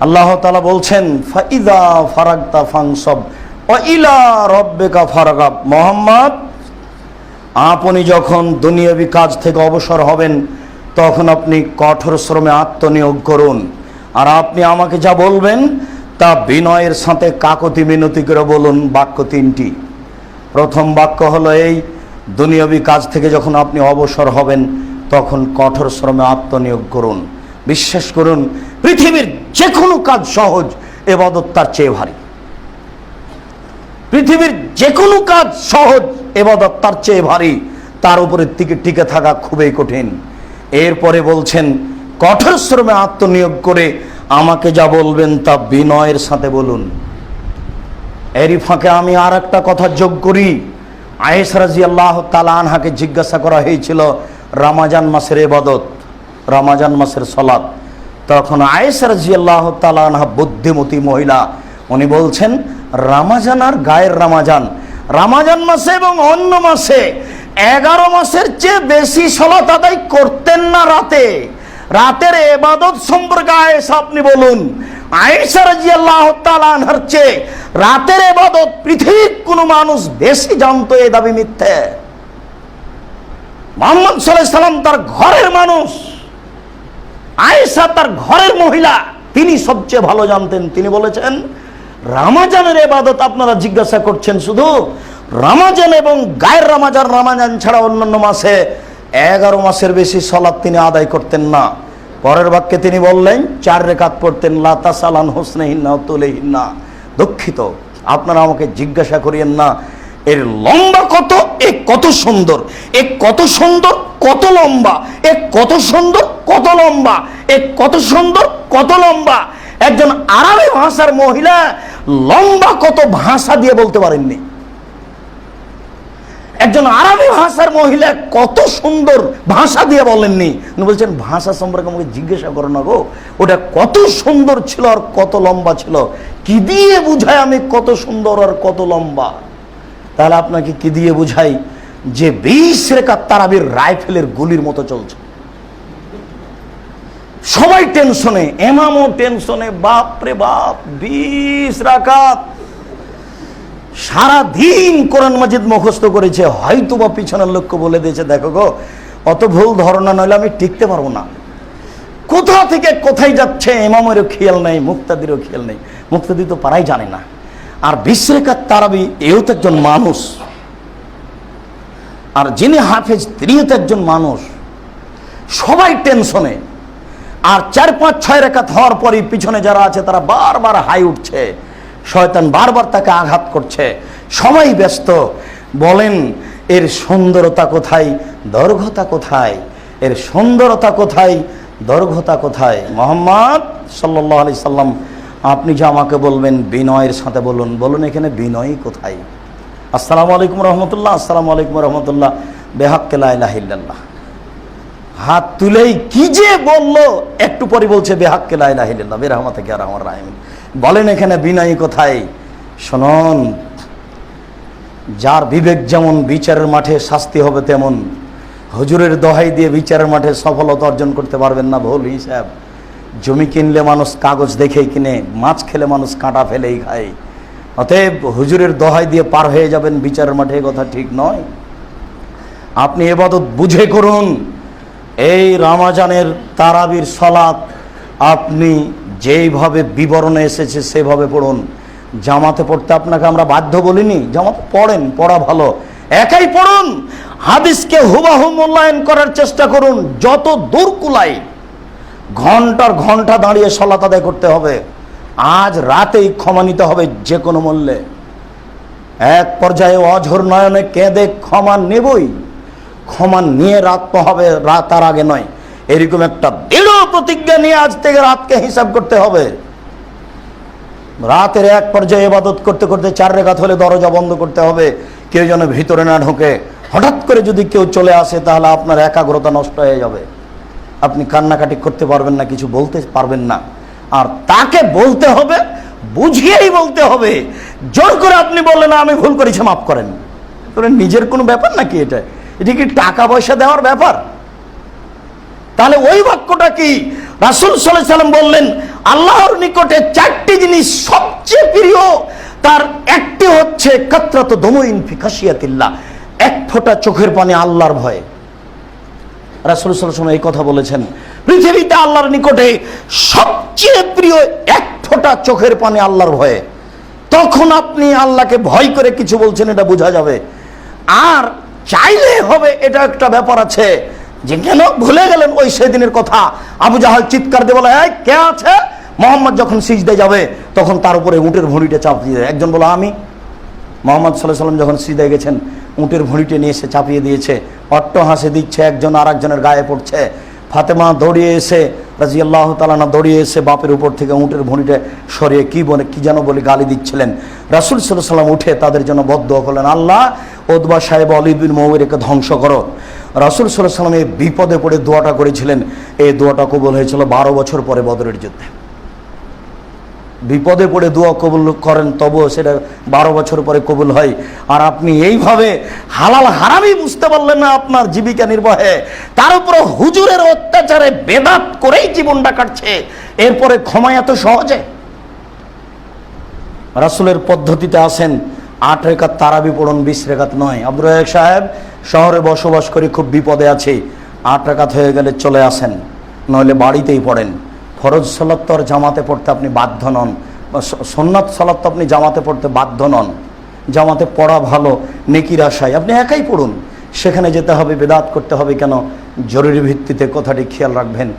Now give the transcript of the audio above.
আল্লাহ তালা বলছেন, ফাইদা ফারাগতা ফাংসব ইলা রব্বেকা ফারাগাব। মোহাম্মদ, আপনি যখন দুনিয়াবি কাজ থেকে অবসর হবেন, তখন আপনি কঠোর শ্রমে আত্মনিয়োগ করুন। আর আপনি আমাকে যা বলবেন, তা বিনয়ের সাথে কাকতি মিনতি করে বলুন, বাক্য তিনটি। প্রথম বাক্য হলো এই, দুনিয়াবি কাজ থেকে যখন আপনি অবসর হবেন, তখন কঠোর শ্রমে আত্মনিয়োগ করুন। বিশ্বাস করুন পৃথিবীর যে কোনো কাজ সহজ, এবাদত তার চেয়ে ভারী। পৃথিবীর যে কোনো কাজ সহজ, এবাদত তার চেয়ে ভারী। তার উপরের দিকে টিকে থাকা খুবই কঠিন। এরপরে বলছেন, কঠোর শ্রমে আত্মনিয়োগ করে আমাকে যা বলবেন তা বিনয়ের সাথে বলুন। এরই ফাঁকে আমি আর একটা কথা যোগ করি। আয়েস রাজি আল্লাহ তালা আনহাকে জিজ্ঞাসা করা হয়েছিল, রামাজান মাসের এবাদত, রামাজান মাসের সলাদ তখন আয়েস রাজি আল্লাহ তালা বুদ্ধিমতী মহিলা, উনি বলছেন, রামাজান আর গায়ের রামাজান রামাজান মাসে এবং অন্য মাসে এগারো মাসের চেয়ে বেশি সলাত আদায় করতেন না রাতে। রাতের এবাদত সম্পর্কে আয়েশা আপনি বলুন। আয়েশা রাজিয়াল্লাহ তাআলার চেয়ে রাতের এবাদত পৃথিবীর কোনো মানুষ বেশি জানতো এ দাবি মিথ্যে। মোহাম্মদ সাল্লাহ সাল্লাম তার ঘরের মানুষ। আয়েশা তার ঘরের মহিলা। তিনি সবচেয়ে ভালো জানতেন। তিনি বলেছেন, রামাজানের এবাদত আপনারা জিজ্ঞাসা করছেন শুধু রামাজান এবং গায়ের রামাজান রামাজান ছাড়া অন্যান্য মাসে এগারো মাসের বেশি সলাদ তিনি আদায় করতেন না। পরের বাক্যে তিনি বললেন, চার রেখাত পড়তেন লাতা সালান হোসনেহিন্না তোলেহিন্না দুঃখিত, আপনারা আমাকে জিজ্ঞাসা করিয়েন না। এর লম্বা কত? এ কত সুন্দর। এ কত সুন্দর? কত লম্বা। এ কত সুন্দর? কত লম্বা। এ কত সুন্দর? কত লম্বা। একজন আরবি ভাষার মহিলা লম্বা কত ভাষা দিয়ে বলতে পারেননি। একজন আরবি ভাষার মহিলা কত সুন্দর ভাষা দিয়ে বলেননি। উনি বলছেন, ভাষা সম্পর্কে আমাকে জিজ্ঞাসা করো না গো। ওটা কত সুন্দর ছিল আর কত লম্বা ছিল। কি দিয়ে বুঝাই আমি কত সুন্দর আর কত লম্বা? তাহলে আপনাকে কি দিয়ে বুঝাই? যে বিশ রেখা তারাবির রাইফেলের গুলির মতো চলছে। সবাই টেনশনে, এমামও টেনশনে বাপ রে বাপ, বিশ রাকাত। সারা দিন কোরআন মাজিদ মুখস্থ করেছে হয়তো বা পিছনের লক্ষ্য বলে দিয়েছে, দেখো গো, অত ভুল ধারণা নইলে আমি টিকতে পারব না। কোথা থেকে কোথায় যাচ্ছে, এমামেরও খেয়াল নেই, মুক্তাদিরও খেয়াল নেই। মুক্তাদি তো পারাই জানে না। আর বিশ্রেখার তারাবি এও তো একজন মানুষ। আর যিনি হাফেজ, তিনিও তো একজন মানুষ। সবাই টেনশনে। আর চার পাঁচ ছয় রেখাত হওয়ার পরই পিছনে যারা আছে, তারা বারবার হাই উঠছে। শয়তান বারবার তাকে আঘাত করছে। সবাই ব্যস্ত। বলেন, এর সুন্দরতা কোথায়, দৈর্ঘ্যতা কোথায়? এর সুন্দরতা কোথায়, দৈর্ঘ্যতা কোথায়? মোহাম্মদ সাল্লাহ আলি সাল্লাম আপনি যে আমাকে বলবেন বিনয়ের সাথে বলুন বলুন এখানে বিনয় কোথায়? আসসালামু আলাইকুম রহমতুল্লাহ, আসসালামু আলাইকুম রহমতুল্লাহ বেহাক্কেলাহ হাত তুলেই কি যে বলল, একটু পরে বলছে বেহাক্কে লাইলাহিল্লাহ বেরহমা থেকে আর আমার রাহিম। বলেন এখানে বিনয়ী কোথায়? শুনুন, যার বিবেক যেমন বিচারের মাঠে শাস্তি হবে তেমন, হুজুরের দহাই দিয়ে বিচারের মাঠে সফলতা অর্জন করতে পারবেন না, ভুল হিসাব। জমি কিনলে মানুষ কাগজ দেখেই কিনে, মাছ খেলে মানুষ কাঁটা ফেলেই খায়। অতএব হুজুরের দহাই দিয়ে পার হয়ে যাবেন, বিচারের মাঠে কথা ঠিক নয়। আপনি এবাদত বুঝে করুন, এই রামাজানের তারাবির সলাৎ আপনি যেইভাবে বিবরণে এসেছে সেভাবে পড়ুন। জামাতে পড়তে আপনাকে আমরা বাধ্য বলিনি, জামাতে পড়েন, পড়া ভালো। একাই পড়ুন, হাদিসকে হুবাহু মূল্যায়ন করার চেষ্টা করুন, যত দূর কুলাই ঘণ্টার ঘণ্টা দাঁড়িয়ে সলাত আদায় করতে হবে। আজ রাতেই ক্ষমা নিতে হবে যে কোনো মূল্যে। এক পর্যায়ে অঝোর নয়নে কেঁদে ক্ষমা নেবই। ক্ষমা নিয়ে রাত হবে, রাত তার আগে নয়। এরকম একটা দৃঢ় প্রতিজ্ঞা নিয়ে আজ থেকে রাতকে হিসাব করতে হবে। রাতের এক পর্যায়ে ইবাদত করতে করতে চার রেখাত হলে দরজা বন্ধ করতে হবে। কেউ যেন ভিতরে না ঢোকে। হঠাৎ করে যদি কেউ চলে আসে, তাহলে আপনার একাগ্রতা নষ্ট হয়ে যাবে। আপনি কান্নাকাটি করতে পারবেন না, কিছু বলতে পারবেন না। আর তাকে বলতে হবে, বুঝিয়েই বলতে হবে। জোর করে আপনি বললেন আমি ভুল করেছি, মাফ করেন। নিজের কোনো ব্যাপার নাকি এটা? এটা কি টাকা পয়সা দেওয়ার ব্যাপার? তাহলে ওই বাক্যটা কি? রাসুল সাল্লাহ সাল্লাম বললেন, আল্লাহর নিকটে চারটি জিনিস সবচেয়ে প্রিয়, তার একটি হচ্ছে কাত্রাত দমইন ফি খাসিয়াতিল্লাহ এক ফোঁটা চোখের পানে আল্লাহর ভয়ে। রাসুল সাল্লাম এই কথা বলেছেন পৃথিবীতে আল্লাহর নিকটে সবচেয়ে প্রিয় এক ফোঁটা চোখের পানি আল্লাহর ভয়ে। তখন আপনি আল্লাহকে ভয় করে কিছু বলছেন এটা বোঝা যাবে। আর চাইলে হবে এটা একটা ব্যাপার আছে যে কেন ভুলে গেলেন ওই সেদিনের কথা? আবু জাহাল চিৎকার দিয়ে বলে "এই, কে আছে? মোহাম্মদ যখন সিজদে যাবে তখন তার উপরে উটের ভুঁড়িটা চাপ দিয়ে। একজন বলো আমি। মোহাম্মদ সাল্লাহ সাল্লাম যখন সিদায় গেছেন উটের ভুঁড়িতে নিয়ে এসে চাপিয়ে দিয়েছে। অট্ট হাসে দিচ্ছে, একজন আর একজনের গায়ে পড়ছে। ফাতেমা দৌড়িয়ে এসে রাজি আল্লাহ তালানা দৌড়িয়ে এসে বাপের উপর থেকে উটের ভুঁড়িটা সরিয়ে কি বলে, কি যেন বলে গালি দিচ্ছিলেন। রাসুল সাল্লাহ সাল্লাম উঠে তাদের জন্য বদ্ধ করলেন, আল্লাহ ওদবা সাহেব অলিবিন মৌরিকে ধ্বংস করো। রাসুল সাল্লাহ সাল্লাম এই বিপদে পড়ে দোয়াটা করেছিলেন। এই দোয়াটা কবল হয়েছিল বারো বছর পরে বদরের যুদ্ধে। বিপদে পড়ে দোয়া কবুল করেন, তবুও সেটা বারো বছর পরে কবুল হয়। আর আপনি এইভাবে হালাল হারামই বুঝতে পারলেন না আপনার জীবিকা নির্বাহে। তার উপর হুজুরের অত্যাচারে বেদাত করেই জীবনটা কাটছে। এরপরে ক্ষমা এত সহজে? রাসুলের পদ্ধতিতে আসেন, আট রেখাত তারাবি পড়ুন, বিশ রেখাত নয়। আব্দুর রাজাক সাহেব শহরে বসবাস করে খুব বিপদে আছে। আট রেখাত হয়ে গেলে চলে আসেন, নইলে বাড়িতেই পড়েন। ফরজ সলাত তো আর জামাতে পড়তে আপনি বাধ্য নন। সন্ন্যাত সলাত তো আপনি জামাতে পড়তে বাধ্য নন। জামাতে পড়া ভালো, নেকির আশায়। আপনি একাই পড়ুন। সেখানে যেতে হবে, বেদাত করতে হবে কেন? জরুরি ভিত্তিতে কথাটি খেয়াল রাখবেন।